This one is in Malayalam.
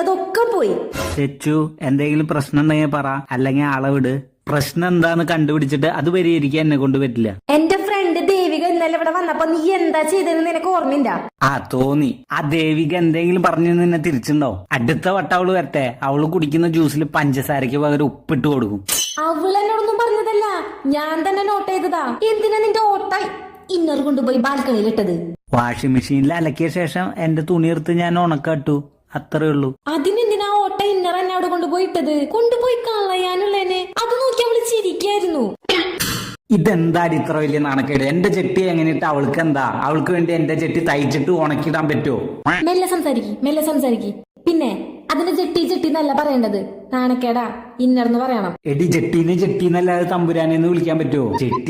അതൊക്കെ പോയി. ചെച്ചു എന്തെങ്കിലും പ്രശ്നം ഉണ്ടെങ്കിൽ പറ അല്ലെങ്കിൽ അളവിട്. വിട് പ്രശ്നം എന്താന്ന് കണ്ടുപിടിച്ചിട്ട് അത് പരിഹരിക്കാൻ എന്നെ കൊണ്ട് പറ്റില്ല. എന്റെ ഫ്രണ്ട് ദേവിക ഇന്നലെ ഇവിടെ വന്നപ്പോ നീ എന്താ ചെയ്തതെന്ന് നിനക്ക് ഓർമ്മയില്ല? ആ തോന്നി. ആ ദേവിക എന്തെങ്കിലും പറഞ്ഞു നിന്നെ തിരിച്ചുണ്ടാവും അടുത്ത വട്ടം അവൾ വരട്ടെ. അവൾ കുടിക്കുന്ന ജ്യൂസിൽ പഞ്ചസാരയ്ക്ക് പകരം ഉപ്പിട്ട് കൊടുക്കും. അവൾ എന്നോടൊന്നും പറഞ്ഞതല്ല. ഞാൻ തന്നെ നോട്ട് ചെയ്തതാ. എന്തിനാ നിന്റെ ഓട്ട ഇന്നർ കൊണ്ടുപോയി ബാൽക്കണിയിൽ ഇട്ടത്? വാഷിംഗ് മെഷീനിൽ അലക്കിയ ശേഷം എന്റെ തുണിയെടുത്ത് ഞാൻ ഉണക്കാട്ടു അത്രേ ഉള്ളൂ. അതിനെന്തിനാ ഓട്ട ഇന്നർ എന്നെ അവിടെ കൊണ്ടുപോയിട്ടത്? കൊണ്ടുപോയി കളയാനുള്ളേനെ. അത് നോക്കി അവൾ ചിരിക്കായിരുന്നു. ഇതെന്താടി ഇത്ര വലിയ നാണക്കേട്? എന്റെ ചെട്ടി എങ്ങനെ ഇട്ട് അവൾക്ക് എന്താ? അവൾക്ക് വേണ്ടി എന്റെ ചെട്ടി തയ്ച്ചിട്ട് ഉണക്കിടാൻ പറ്റുമോ മെല്ലെ സംസാരിക്കി മെല്ലെ സംസാരിക്കി. പിന്നെ അതിന്റെ ജെട്ടി ജെട്ടി എന്നല്ല പറയേണ്ടത്. നാണക്കേടാ. ഇന്നർന്ന് പറയണം. എടി ചെട്ടീനെ എന്നല്ലാതെ തമ്പുരാനെന്ന് വിളിക്കാൻ പറ്റുമോ